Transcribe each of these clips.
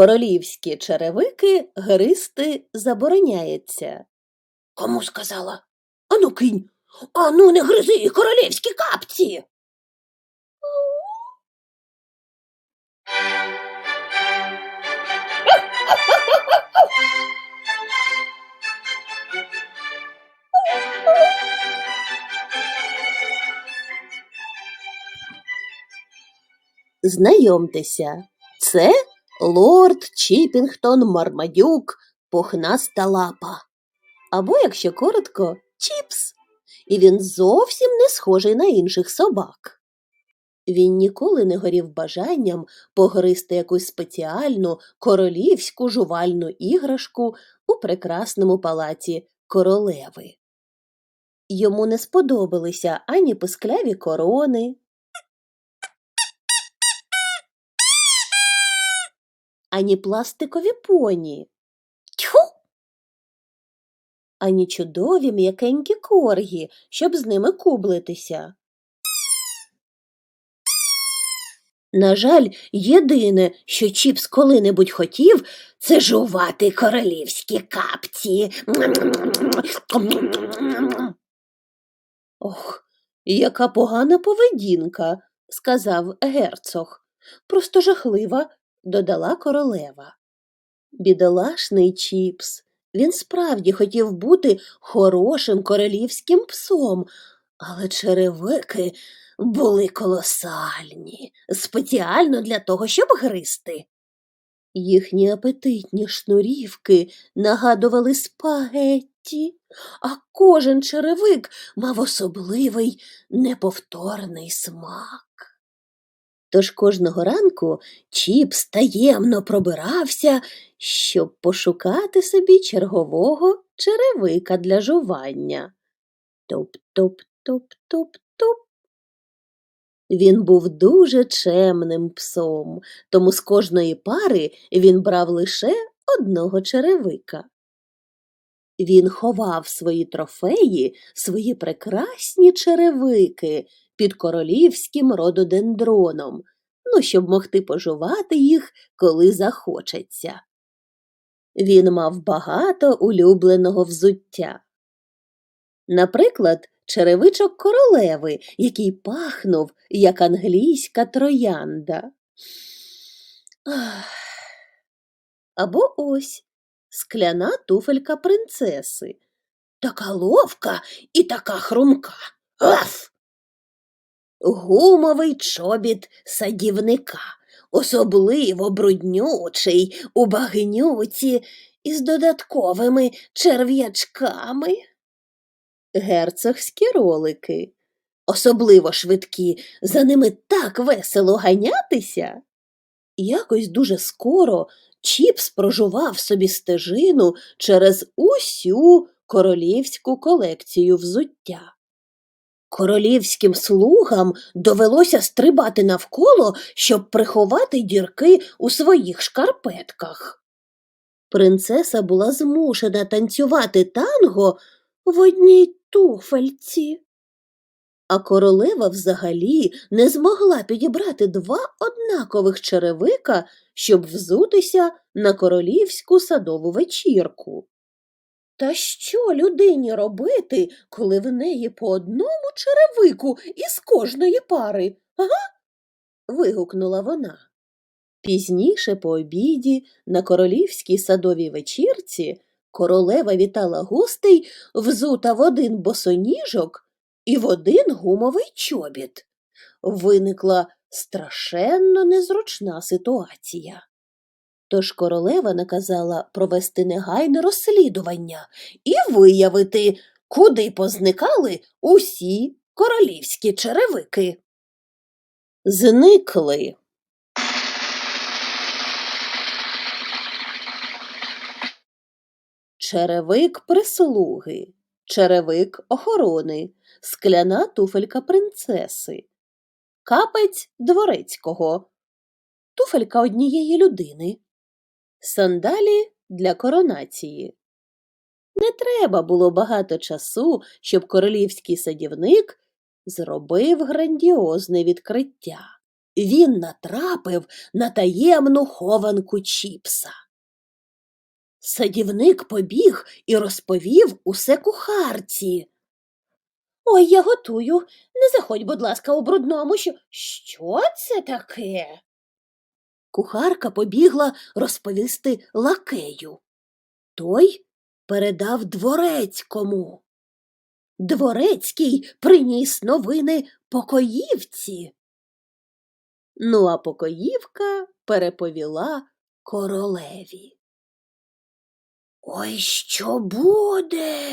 Королівські черевики гристи забороняється. Кому сказала? Ану кинь. Ану, не гризи королівські капці. Знайомтеся, це лорд Чіпінгтон Мармадюк, пухнаста лапа. Або, якщо коротко, Чіпс. І він зовсім не схожий на інших собак. Він ніколи не горів бажанням погризти якусь спеціальну королівську жувальну іграшку у прекрасному палаці королеви. Йому не сподобалися ані пискляві корони, ані пластикові поні, Тьху! ані чудові м'якенькі коргі, щоб з ними кублитися. На жаль, єдине, що Чіпс коли-небудь хотів, Це жувати королівські капці. ох, яка погана поведінка, сказав герцог. Просто жахлива, додала королева. Бідолашний Чіпс. Він справді хотів бути хорошим королівським псом, але черевики були колосальні, спеціально для того, щоб гризти. Їхні апетитні шнурівки нагадували спагетті, а кожен черевик мав особливий неповторний смак. Тож кожного ранку Чіпс таємно пробирався, щоб пошукати собі чергового черевика для жування. Топ-топ-топ-топ-топ. Він був дуже чемним псом, тому з кожної пари він брав лише одного черевика. Він ховав свої трофеї, свої прекрасні черевики під королівським рододендроном, ну, щоб могти пожувати їх, коли захочеться. Він мав багато улюбленого взуття. Наприклад, черевичок королеви, який пахнув, як англійська троянда. Або ось скляна туфелька принцеси. Така ловка і така хрумка. Аф! Гумовий чобіт садівника, особливо бруднючий у багнюці із додатковими черв'ячками. Герцогські ролики, особливо швидкі, за ними так весело ганятися. Якось дуже скоро Чіпс прожував собі стежину через усю королівську колекцію взуття. Королівським слугам довелося стрибати навколо, щоб приховати дірки у своїх шкарпетках. Принцеса була змушена танцювати танго в одній туфельці. А королева взагалі не змогла підібрати два однакових черевика, щоб взутися на королівську садову вечірку. Та що людині робити, коли в неї по одному черевику із кожної пари? Ага. вигукнула вона. Пізніше по обіді на королівській садовій вечірці королева вітала гостей взута в один босоніжок і в один гумовий чобіт. Виникла страшенно незручна ситуація. Тож королева наказала провести негайне розслідування і виявити, куди позникали усі королівські черевики. Зникли. Черевик прислуги, черевик охорони, скляна туфелька принцеси, капець дворецького, туфелька однієї людини, сандалі для коронації. Не треба було багато часу, щоб королівський садівник зробив грандіозне відкриття. він натрапив на таємну хованку Чіпса. Садівник побіг і розповів усе кухарці. Ой, я готую. Не заходь, будь ласка, у брудному. Що, що це таке? Кухарка побігла розповісти лакею. Той передав дворецькому. Дворецький приніс новини покоївці. Ну, а покоївка переповіла королеві. Ой, що буде?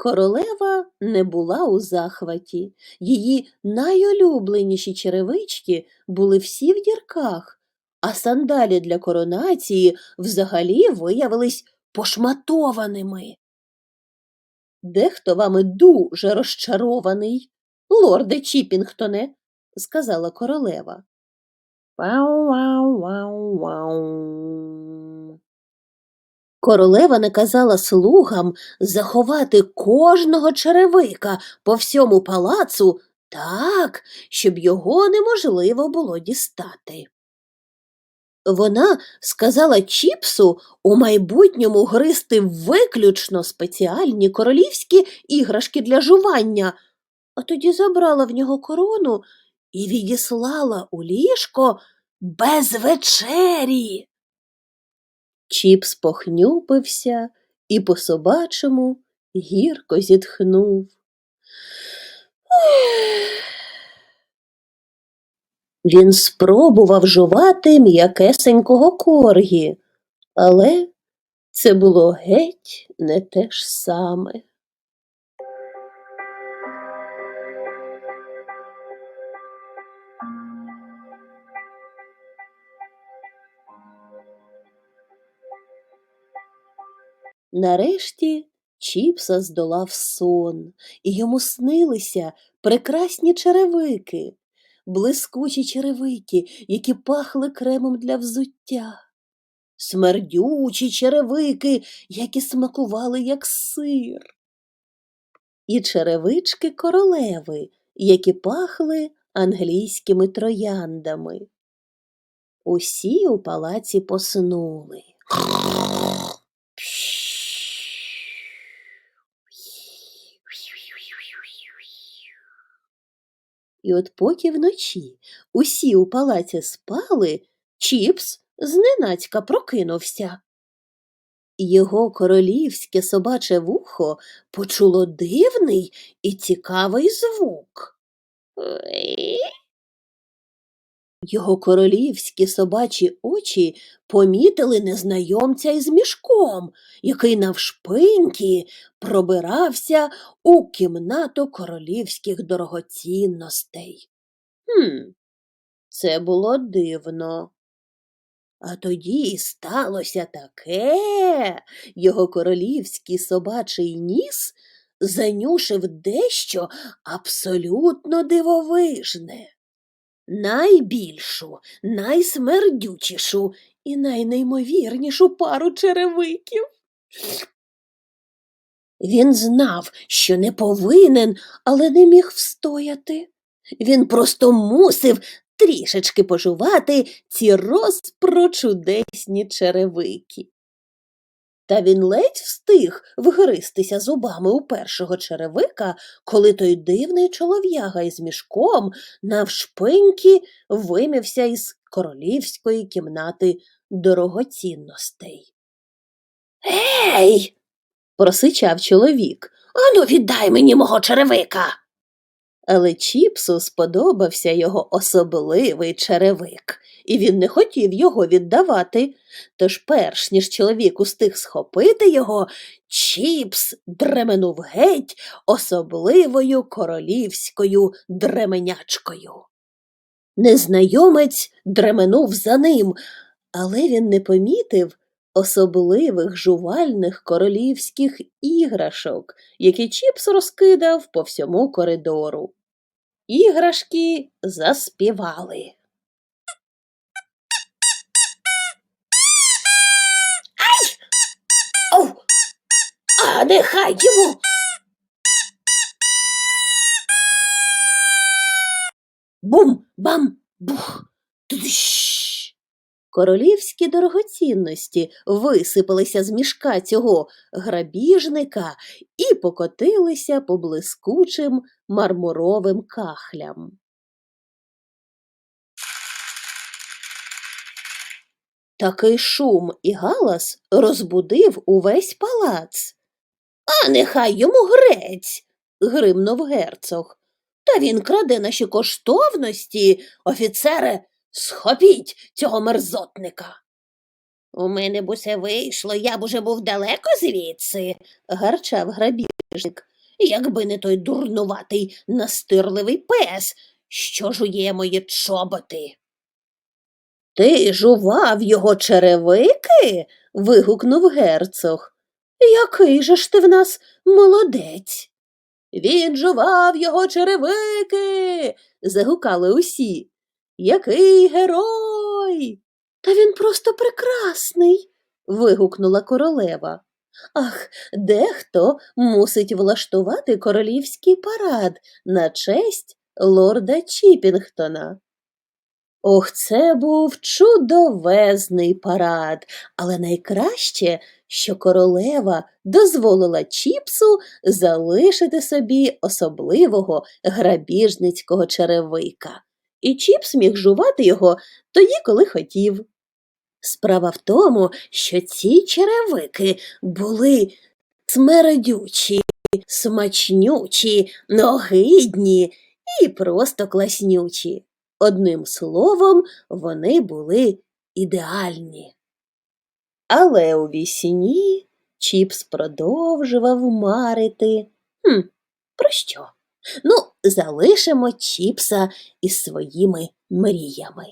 Королева не була у захваті. Її найулюбленіші черевички були всі в дірках, а сандалі для коронації взагалі виявились пошматованими. Дехто вами дуже розчарований, лорде Чіпінгтоне, сказала королева. Вау-вау-вау-вау. Королева наказала слугам заховати кожного черевика по всьому палацу так, щоб його неможливо було дістати. Вона сказала Чіпсу у майбутньому гризти виключно спеціальні королівські іграшки для жування, а тоді забрала в нього корону і відіслала у ліжко без вечері. Чіпс похнюпився і по собачому гірко зітхнув. Він спробував жувати м'якесенького коргі, але це було геть не те ж саме. Нарешті Чіпса здолав сон, і йому снилися прекрасні черевики, блискучі черевики, які пахли кремом для взуття, смердючі черевики, які смакували як сир, і черевички королеви, які пахли англійськими трояндами. Усі у палаці поснули. І от поки вночі усі у палаці спали, Чіпс зненацька прокинувся. Його королівське собаче вухо почуло дивний і цікавий звук. Його королівські собачі очі помітили незнайомця із мішком, який навшпиньки пробирався у кімнату королівських дорогоцінностей. Хм, це було дивно. А тоді й сталося таке. Його королівський собачий ніс занюшив дещо абсолютно дивовижне найбільшу, найсмердючішу і найнеймовірнішу пару черевиків. Він знав, що не повинен, але не міг встояти. Він просто мусив трішечки пожувати ці розпрочудесні черевики. Та він ледь встиг вгристися зубами у першого черевика, коли той дивний чолов'яга із мішком навшпиньки вимівся із королівської кімнати дорогоцінностей. Ей. просичав чоловік. Ану, віддай мені мого черевика. Але Чіпсу сподобався його особливий черевик, і він не хотів його віддавати. Тож, перш ніж чоловік устиг схопити його, Чіпс дременув геть особливою королівською дременячкою. Незнайомець дременув за ним, але він не помітив особливих жувальних королівських іграшок, які Чіпс розкидав по всьому коридору. Іграшки заспівали. А нехай йому. Бум, бам, бух, тдущ. Королівські дорогоцінності висипалися з мішка цього грабіжника і покотилися по блискучим мармуровим кахлям. Такий шум і галас розбудив увесь палац. А нехай йому грець. Гримнув герцог. Та він краде наші коштовності. Офіцере, схопіть цього мерзотника. У мене б усе вийшло, я б уже був далеко звідси, Гарчав грабіжник. якби не той дурнуватий настирливий пес, що жує мої чоботи. Ти жував його черевики? вигукнув герцог. Який же ж ти в нас молодець? Він жував його черевики. загукали усі. Який герой? Та він просто прекрасний. вигукнула королева. Ах, дехто мусить влаштувати королівський парад на честь лорда Чіпінгтона. Ох, це був чудовезний парад, але найкраще, що королева дозволила Чіпсу залишити собі особливого грабіжницького черевика. І Чіпс міг жувати його тоді, коли хотів. Справа в тому, що ці черевики були смердючі, смачнючі, огидні і просто класнючі. Одним словом, вони були ідеальні. Але у вісні Чіпс продовжував марити. Хм, про що? Ну, залишимо Чіпса із своїми мріями.